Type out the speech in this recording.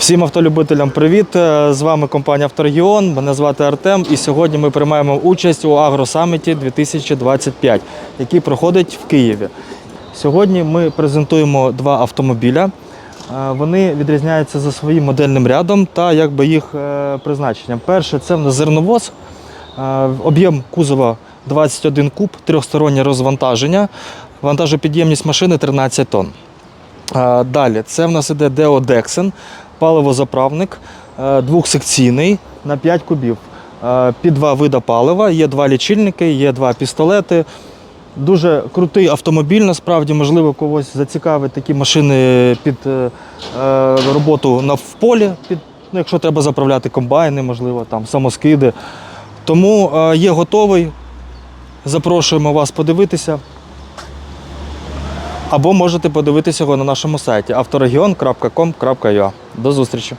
Всім автолюбителям привіт! Е, З вами компанія Авторегіон. Мене звати Артем. І сьогодні ми приймаємо участь у Агросаміті 2025, який проходить в Києві. Сьогодні ми презентуємо два автомобіля. Е, Вони відрізняються за своїм модельним рядом та якби їх е, призначенням. Перше це в нас зерновоз, об'єм кузова 21 куб, трьохстороннє розвантаження, вантажопідємність машини 13 тонн. Далі, це в нас іде Deo Dexen, паливозаправник, е, двохсекційний на 5 кубів. Е, Під два вида палива, є два лічильники, є два пістолети. Дуже крутий автомобіль, насправді, можливо, когось зацікавить такі машини під е, е, роботу на в полі, під, ну, якщо треба заправляти комбайни, можливо, там, самоскиди. Тому е, є готовий. Запрошуємо вас подивитися. Або можете подивитися його на нашому сайті авторегіон.com.ua. До зустрічі!